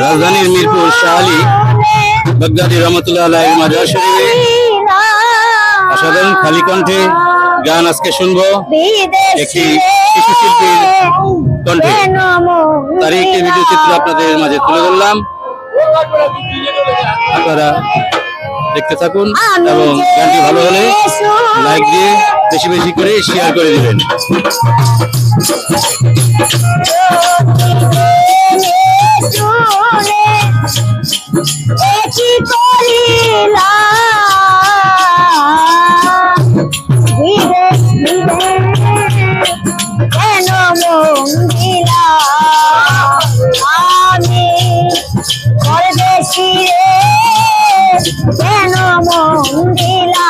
রাজধানীর মিরপুর শাহালি, বাগদাদি রহমতুল্লাহ আলাহ মাজার শরীফে অসাধারণ খালি কণ্ঠে গান আজকে শুনব। একটি শিশু শিল্পীর কণ্ঠে। তারই একটি ভিডিও চিত্র আপনাদের মাঝে তুলে ধরলাম। আপনারা দেখতে থাকুন এবং গানটি ভালো হলে লাইক দিয়ে বেশি বেশি করে শেয়ার করে দিবেন। কি করিলা ধীরে ধীরে কেন মন দিলা আমি পরদেশি রে কেন মন দিলা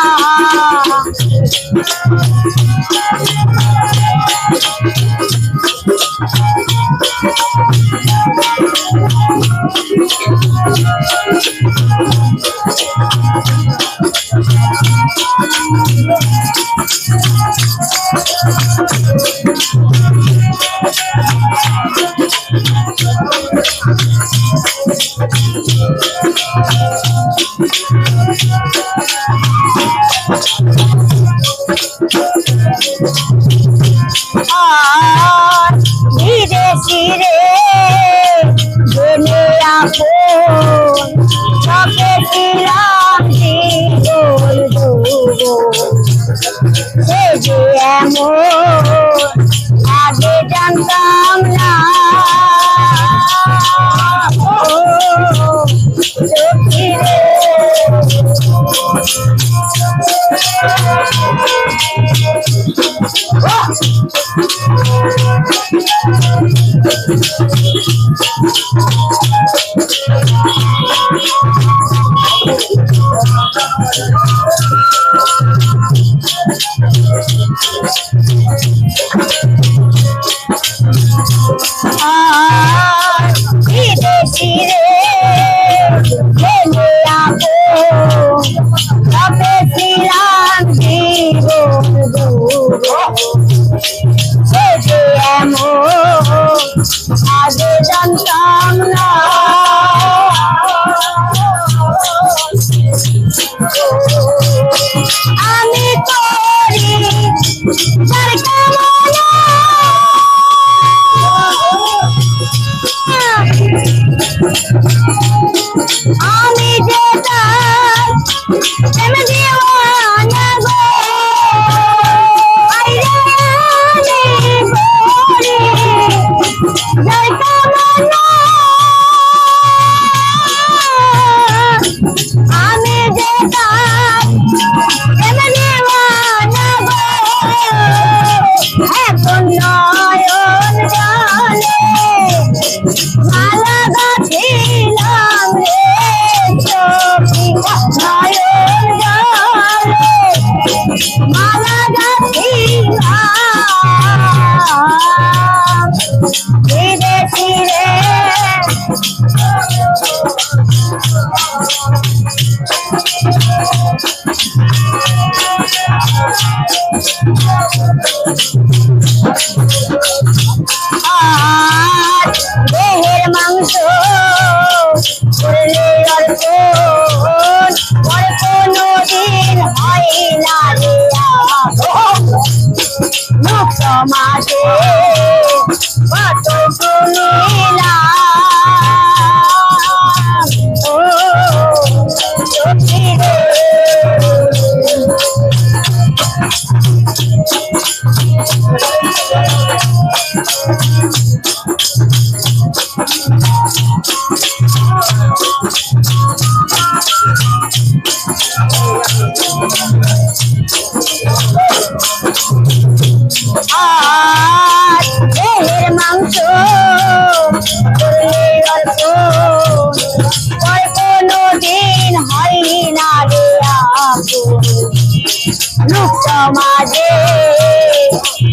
ধীরে ধীরে জেনে I'm আর দেহের মাংস করলে অর্পণ পর কোনো দিন হয় না রে লোক সমাজে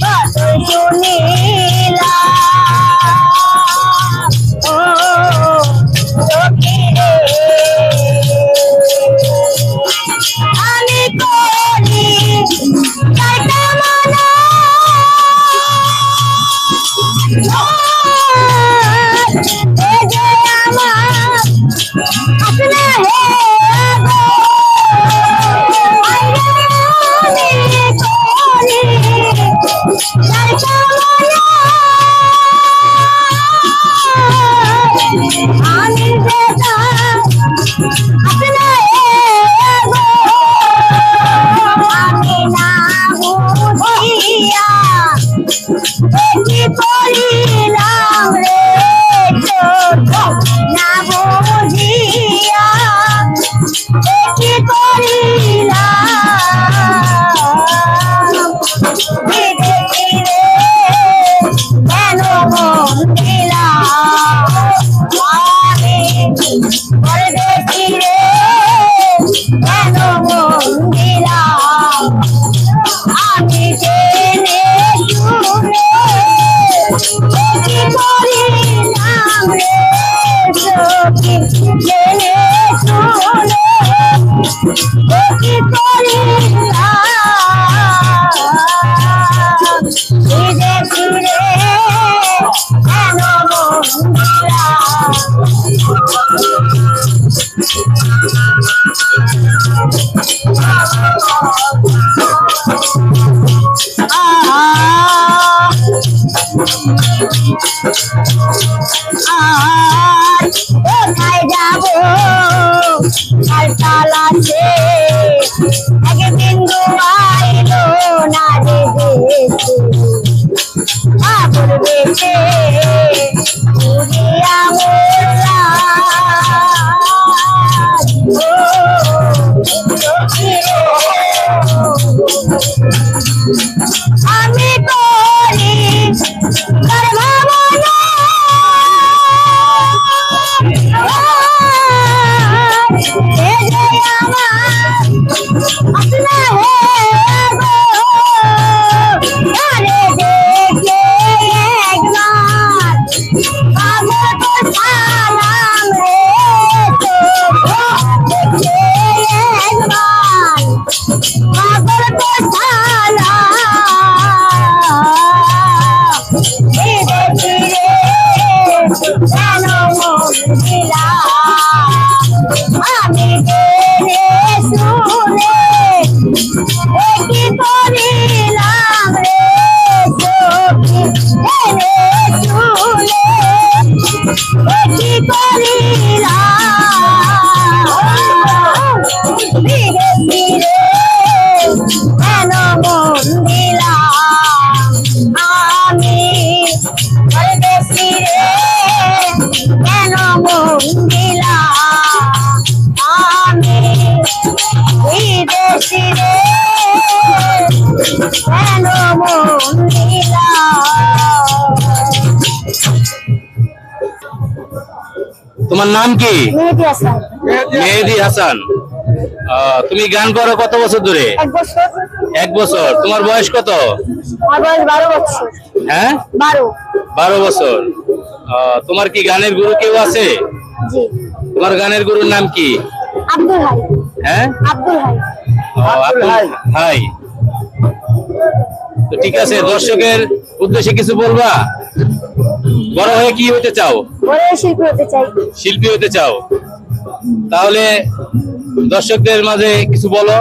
কত শুনিলা yeah. তোমার নাম কি? মেহেদি হাসান। তুমি গান করো কত বছর ধরে? এক বছর। তোমার বয়স কত? হ্যাঁ? বারো। বছর। তোমার কি গানের গুরু কেউ আছে? তোমার গানের গুরুর নাম কি? হ্যাঁ? হাই। তো ঠিক আছে দর্শকের উদ্দেশ্যে কিছু বলবা? বড় হয়ে কি হতে চাও? বড় শিল্পী হতে চাই। শিল্পী হতে চাও? তাহলে দর্শকদের মাঝে কিছু বলো।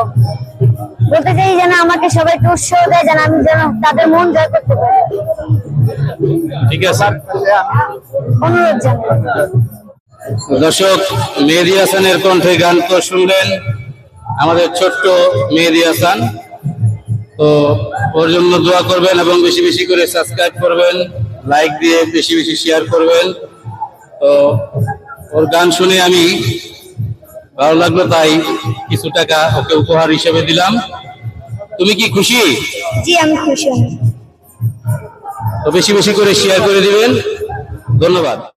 বলতে চাই যেন আমাকে সবাই একটু উৎসাহ দেয় যেন আমি যেন তাদের মন জয় করতে পারি। ঠিক আছে। অনুরোধ জানাই। দর্শক মেহেদি হাসানের কণ্ঠে গান তো শুনলেন আমাদের ছোট্ট মেহেদি হাসান। তো ওর জন্য দোয়া করবেন এবং বেশি বেশি করে সাবস্ক্রাইব করবেন। লাইক দিয়ে বেশি বেশি শেয়ার করবেন। তো ওর গান শুনে আমি ভালো লাগল তাই কিছু টাকা ওকে উপহার হিসেবে দিলাম। তুমি কি খুশি? জি আমি খুশি। তো বেশি বেশি করে শেয়ার করে দিবেন। ধন্যবাদ।